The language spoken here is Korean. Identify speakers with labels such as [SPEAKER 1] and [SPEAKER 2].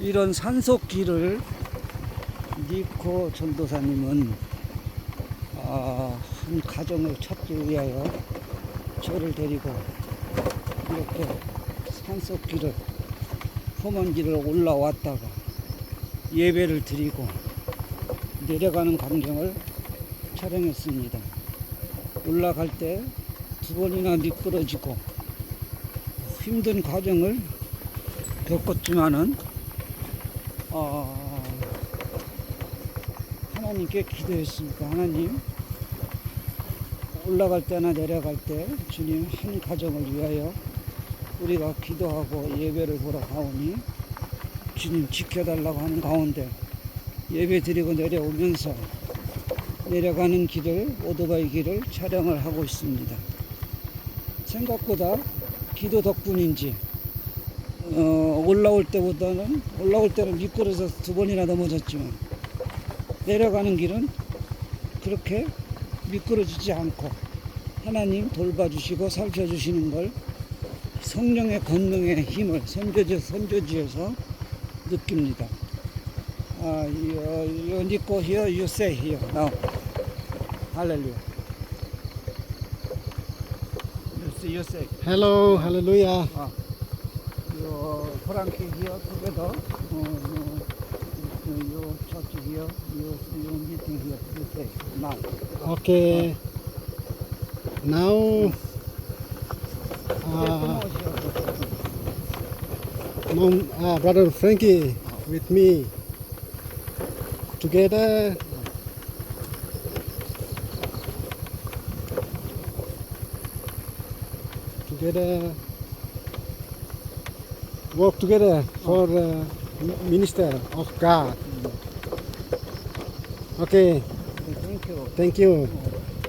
[SPEAKER 1] 이런 산속길을 니코 전도사님은 아, 한 가정을 찾기 위하여 저를 데리고 이렇게 산속길을 험한 길을 올라왔다가 예배를 드리고 내려가는 광경을 촬영했습니다. 올라갈 때 두 번이나 미끄러지고 힘든 과정을 겪었지만은 어, 하나님께 기도했습니다. 하나님 올라갈 때나 내려갈 때 주님 한 가정을 위하여 우리가 기도하고 예배를 보러 가오니 주님 지켜달라고 하는 가운데 예배 드리고 내려오면서 내려가는 길을 오토바이 길을 촬영을 하고 있습니다. 생각보다 기도 덕분인지 어, 올라올 때보다는 올라올 때는 미끄러져서 두 번이나 넘어졌지만 내려가는 길은 그렇게 미끄러지지 않고 하나님 돌봐주시고 살펴주시는 걸 성령의 권능의 힘을 선교지 선교지에서 느낍니다. 아, you, you Nico here, you say here now. Hallelujah. You say, you say.
[SPEAKER 2] Hello, hallelujah.
[SPEAKER 1] 아, 요 프랑키 here together. 어, 요, 요 church here, 요, 요 meeting here. You say now.
[SPEAKER 2] Okay. Now, uh, mom, uh, brother Frankie with me together. Together, work together for uh, minister of God. Okay,
[SPEAKER 1] Thank you.
[SPEAKER 2] thank you.
[SPEAKER 1] 어,